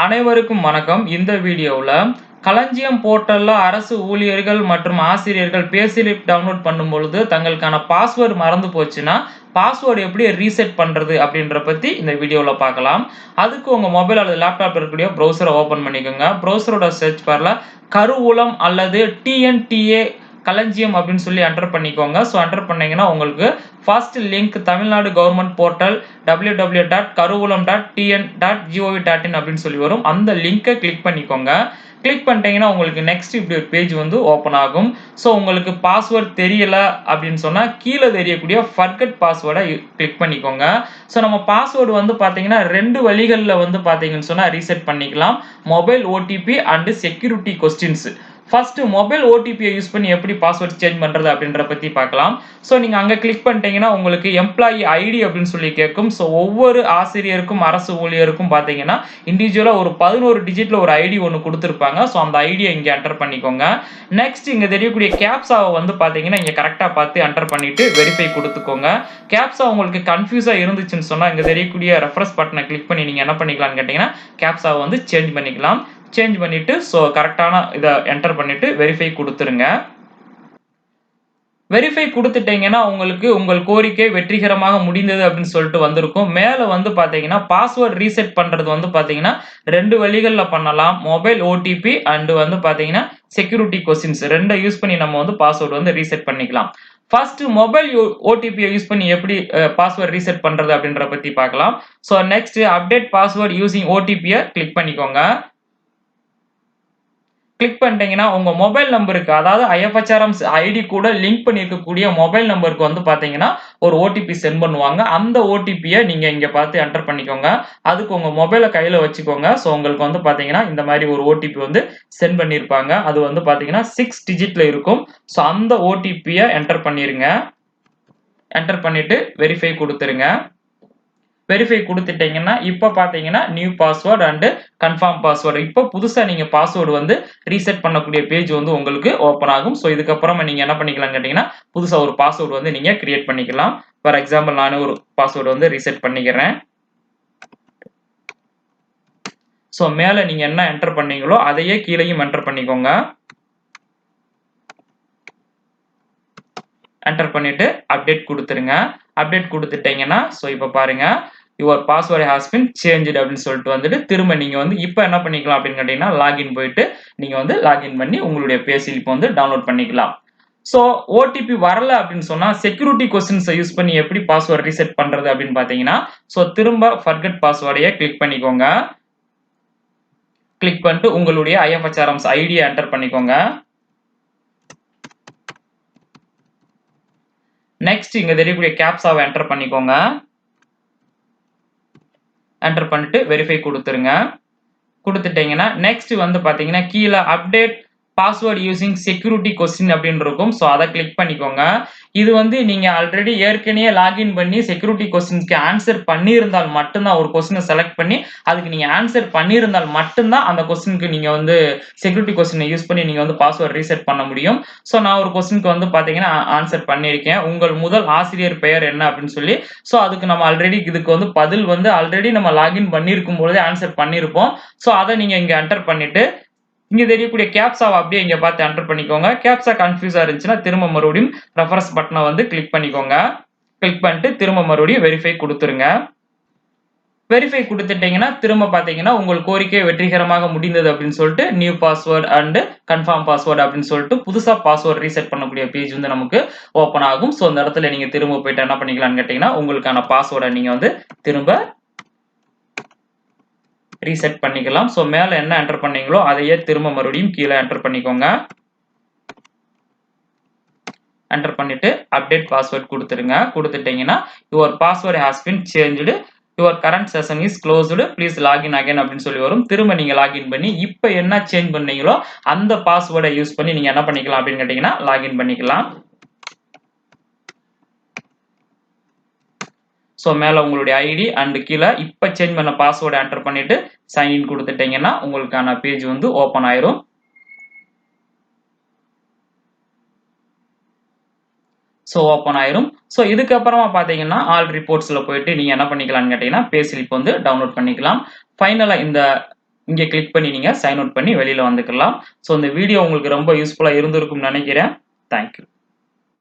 அனைவருக்கும் வணக்கம். இந்த வீடியோவில் களஞ்சியம் போர்ட்டலில் அரசு ஊழியர்கள் மற்றும் ஆசிரியர்கள் பேஸ்லிப் டவுன்லோட் பண்ணும் பொழுது தங்களுக்கான பாஸ்வேர்டு மறந்து போச்சுன்னா பாஸ்வேர்டு எப்படி ரீசெட் பண்ணுறது அப்படின்ற பற்றி இந்த வீடியோவில் பார்க்கலாம். அதுக்கு உங்கள் மொபைல் அல்லது லேப்டாப் இருக்கக்கூடிய ப்ரௌசரை ஓப்பன் பண்ணிக்கோங்க. ப்ரௌசரோட சர்ச் பாரில் கருவூலம் அல்லது டிஎன்டிஏ களஞ்சியம் அப்படின்னு சொல்லி என்டர் பண்ணிக்கோங்க. ஸோ என்டர் பண்ணிங்கன்னா உங்களுக்கு first link Tamil Nadu government portal W W dot கருவூலம் dot TN dot GOV dot in அப்படின்னு சொல்லி வரும். அந்த லிங்கை கிளிக் பண்ணிக்கோங்க. கிளிக் பண்ணிட்டீங்கன்னா உங்களுக்கு நெக்ஸ்ட் இப்படி ஒரு பேஜ் வந்து ஓப்பன் ஆகும். ஸோ உங்களுக்கு பாஸ்வேர்ட் தெரியல அப்படின்னு சொன்னால் கீழே தெரியக்கூடிய ஃபர்கட் பாஸ்வேர்டை கிளிக் பண்ணிக்கோங்க. ஸோ நம்ம பாஸ்வேர்டு வந்து பார்த்தீங்கன்னா ரெண்டு வழிகளில் வந்து பார்த்தீங்கன்னு சொன்னால் ரீசெட் பண்ணிக்கலாம். Mobile OTP and security questions first mobile ஓடிபியை யூஸ் பண்ணி எப்படி பாஸ்வேர்ட் சேஞ்ச் பண்ணுறது அப்படின்ற பற்றி பார்க்கலாம். ஸோ நீங்கள் அங்கே கிளிக் பண்ணிட்டீங்கன்னா உங்களுக்கு எம்ப்ளாயி ஐடி அப்படின்னு சொல்லி கேட்கும். ஸோ ஒவ்வொரு ஆசிரியருக்கும் அரசு ஊழியருக்கும் பார்த்தீங்கன்னா இண்டிவிஜுவலாக ஒரு பதினோரு டிஜிட்டில் ஒரு ஐடி ஒன்று கொடுத்துருப்பாங்க. ஸோ அந்த ஐடியை இங்கே என்டர் பண்ணிக்கோங்க. நெக்ஸ்ட் இங்கே தெரியக்கூடிய கேப்ஸாவை வந்து பார்த்தீங்கன்னா இங்கே கரெக்டாக பார்த்து என்டர் பண்ணிட்டு வெரிஃபை கொடுத்துக்கோங்க. கேப்ஸா உங்களுக்கு கன்ஃபியூஸாக இருந்துச்சுன்னு சொன்னால் இங்கே தெரியக்கூடிய ரெஃபரன்ஸ் பட்டனை கிளிக் பண்ணி நீங்கள் என்ன பண்ணிக்கலாம்னு கேட்டிங்கன்னா கேப்ஸாவை வந்து சேஞ்ச் பண்ணிக்கலாம். சேஞ்ச் பண்ணிட்டு ஸோ கரெக்டான இதை என்டர் பண்ணிட்டு வெரிஃபை கொடுத்துருங்க. வெரிஃபை கொடுத்துட்டீங்கன்னா உங்களுக்கு உங்கள் கோரிக்கை வெற்றிகரமாக முடிந்தது அப்படின்னு சொல்லிட்டு வந்திருக்கும். மேலே வந்து பார்த்தீங்கன்னா பாஸ்வேர்ட் ரீசெட் பண்ணுறது வந்து பார்த்தீங்கன்னா ரெண்டு வழிகளில் பண்ணலாம். மொபைல் ஓடிபி அண்டு வந்து பார்த்தீங்கன்னா செக்யூரிட்டி கொஸ்டின்ஸ் ரெண்டை யூஸ் பண்ணி நம்ம வந்து பாஸ்வேர்டு வந்து ரீசெட் பண்ணிக்கலாம். ஃபர்ஸ்ட் மொபைல் ஓடிபியை யூஸ் பண்ணி எப்படி பாஸ்வேர்ட் ரீசெட் பண்ணுறது அப்படின்ற பற்றி பார்க்கலாம். So next update password using ஓடிபியை கிளிக் பண்ணிக்கோங்க. கிளிக் பண்ணிட்டீங்கன்னா உங்க மொபைல் நம்பருக்கு அதாவது ஐஎஃப்ஹெச்ஆர்எம் ஐடி கூட லிங்க் பண்ணியிருக்கக்கூடிய மொபைல் நம்பருக்கு வந்து பாத்தீங்கன்னா ஒரு ஓடிபி சென்ட் பண்ணுவாங்க. அந்த ஓடிபியை நீங்க இங்க பார்த்து என்டர் பண்ணிக்கோங்க. அதுக்கு உங்க மொபைலை கையில வச்சுக்கோங்க. ஸோ உங்களுக்கு வந்து பாத்தீங்கன்னா இந்த மாதிரி ஒரு ஓடிபி வந்து சென்ட் பண்ணியிருப்பாங்க அது வந்து பாத்தீங்கன்னா சிக்ஸ் டிஜிட்ல இருக்கும். ஸோ அந்த ஓடிபியை என்டர் பண்ணிருங்க. என்டர் பண்ணிட்டு வெரிஃபை கொடுத்துருங்க. வெரிஃபை கொடுத்துட்டீங்கன்னா இப்போ பார்த்தீங்கன்னா new password and confirm password இப்போ புதுசாக நீங்கள் பாஸ்வேர்டு வந்து ரீசெட் பண்ணக்கூடிய பேஜ் வந்து உங்களுக்கு ஓப்பன் ஆகும். ஸோ இதுக்கப்புறமா நீங்கள் என்ன பண்ணிக்கலாம் கேட்டிங்கன்னா புதுசாக ஒரு பாஸ்வேர்டு வந்து நீங்கள் கிரியேட் பண்ணிக்கலாம். ஃபார் எக்ஸாம்பிள் நானும் ஒரு பாஸ்வேர்டு வந்து ரீசெட் பண்ணிக்கிறேன். ஸோ மேலே நீங்கள் என்ன என்டர் பண்ணீங்களோ அதையே கீழேயும் என்டர் பண்ணிக்கோங்க. என்டர் பண்ணிட்டு அப்டேட் கொடுத்துருங்க. அப்டேட் கொடுத்துட்டீங்கன்னா ஸோ இப்போ பாருங்க your password has been change அப்படின்னு சொல்லிட்டு வந்துட்டு திரும்ப நீங்கள் வந்து இப்போ என்ன பண்ணிக்கலாம் அப்படின்னு கேட்டிங்கன்னா லாகின் போயிட்டு நீங்கள் வந்து லாகின் பண்ணி உங்களுடைய பேசிலிப் வந்து டவுன்லோட் பண்ணிக்கலாம். ஸோ ஓடிபி வரல அப்படின்னு சொன்னால் செக்யூரிட்டி கொஸ்டின்ஸை யூஸ் பண்ணி எப்படி பாஸ்வேர்டு ரீசெட் பண்ணுறது அப்படின்னு பார்த்தீங்கன்னா ஸோ திரும்ப ஃபர்கட் பாஸ்வேர்டையே கிளிக் பண்ணிக்கோங்க. கிளிக் பண்ணிட்டு உங்களுடைய ஐஎஃப்ஹெச்ஆர்எம்ஸ் ஐடியை என்டர் பண்ணிக்கோங்க. நெக்ஸ்ட் இங்க தெரியக்கூடிய கேப்ஸாவை என்டர் பண்ணிக்கோங்க. என்டர் பண்ணிட்டு வெரிஃபை கொடுத்துருங்க. கொடுத்துட்டீங்கன்னா நெக்ஸ்ட் வந்து பாத்தீங்கன்னா கீழே update password using security question அப்படின்னு இருக்கும். ஸோ அதை கிளிக் பண்ணிக்கோங்க. இது வந்து நீங்கள் ஆல்ரெடி ஏற்கனவே லாகின் பண்ணி செக்யூரிட்டி கொஸ்டின்ஸ்க்கு ஆன்சர் பண்ணியிருந்தால் மட்டும்தான் ஒரு கொஸ்டினை செலக்ட் பண்ணி அதுக்கு நீங்கள் ஆன்சர் பண்ணியிருந்தால் மட்டும்தான் அந்த கொஸ்டினுக்கு நீங்கள் வந்து செக்யூரிட்டி கொஸ்டினை யூஸ் பண்ணி நீங்கள் வந்து பாஸ்வேர்டு ரீசெட் பண்ண முடியும். ஸோ நான் ஒரு கொஸ்டினுக்கு வந்து பார்த்தீங்கன்னா ஆன்சர் பண்ணியிருக்கேன். உங்கள் முதல் ஆசிரியர் பெயர் என்ன அப்படின்னு சொல்லி ஸோ அதுக்கு நம்ம ஆல்ரெடி இதுக்கு வந்து பதில் வந்து ஆல்ரெடி நம்ம லாகின் பண்ணியிருக்கும் பொழுதே ஆன்சர் பண்ணியிருப்போம். ஸோ அதை நீங்கள் இங்கே என்டர் பண்ணிவிட்டு இங்க தெரியக்கூடிய கேப்ஸாவை அப்படியே இங்க பார்த்து என்டர் பண்ணிக்கோங்க. கேப்ஸா கன்ஃபியூஸா இருந்துச்சுன்னா திரும்ப மறுபடியும் ரெஃபரன்ஸ் பட்டனை வந்து கிளிக் பண்ணிக்கோங்க. கிளிக் பண்ணிட்டு திரும்ப மறுபடியும் வெரிஃபை கொடுத்துருங்க. வெரிஃபை கொடுத்துட்டீங்கன்னா திரும்ப பார்த்தீங்கன்னா உங்கள் கோரிக்கை வெற்றிகரமாக முடிந்தது அப்படின்னு சொல்லிட்டு new password and confirm password அப்படின்னு சொல்லிட்டு புதுசாக பாஸ்வேர்டு ரீசெட் பண்ணக்கூடிய பேஜ் வந்து நமக்கு ஓப்பன் ஆகும். ஸோ அந்த இடத்துல நீங்கள் திரும்ப போயிட்டு என்ன பண்ணிக்கலாம்னு கேட்டிங்கன்னா உங்களுக்கான பாஸ்வேர்டை நீங்கள் வந்து திரும்ப ரீசெட் பண்ணிக்கலாம். ஸோ மேலே என்ன என்டர் பண்ணீங்களோ அதையே திரும்ப மறுபடியும் கீழே என்டர் பண்ணிக்கோங்க. என்டர் பண்ணிட்டு அப்டேட் பாஸ்வேர்ட் கொடுத்துருங்க கொடுத்துட்டீங்கன்னா your password has been change your current session is closed please login again அப்படின்னு சொல்லி வரும். திரும்ப நீங்கள் லாகின் பண்ணி இப்போ என்ன சேஞ்ச் பண்ணீங்களோ அந்த பாஸ்வேர்டை யூஸ் பண்ணி நீங்கள் என்ன பண்ணிக்கலாம் அப்படின்னு கேட்டிங்கன்னா லாகின் பண்ணிக்கலாம். ஸோ மேலே உங்களுடைய ஐடி அண்டு கீழே இப்போ சேஞ்ச் பண்ண பாஸ்வேர்டை என்டர் பண்ணிட்டு சைன்இன் கொடுத்துட்டீங்கன்னா உங்களுக்கான பேஜ் வந்து ஓப்பன் ஆயிரும். ஸோ ஓப்பன் ஆயிரும். ஸோ இதுக்கப்புறமா பார்த்தீங்கன்னா ஆல் ரிப்போர்ட்ஸில் போயிட்டு நீங்கள் என்ன பண்ணிக்கலாம்னு கேட்டிங்கன்னா பே ஸ்லிப் வந்து டவுன்லோட் பண்ணிக்கலாம். ஃபைனலாக இந்த இங்கே கிளிக் பண்ணி நீங்கள் சைன் அவுட் பண்ணி வெளியில் வந்துக்கலாம். ஸோ இந்த வீடியோ உங்களுக்கு ரொம்ப யூஸ்ஃபுல்லாக இருந்திருக்கும்னு நினைக்கிறேன். தேங்க்யூ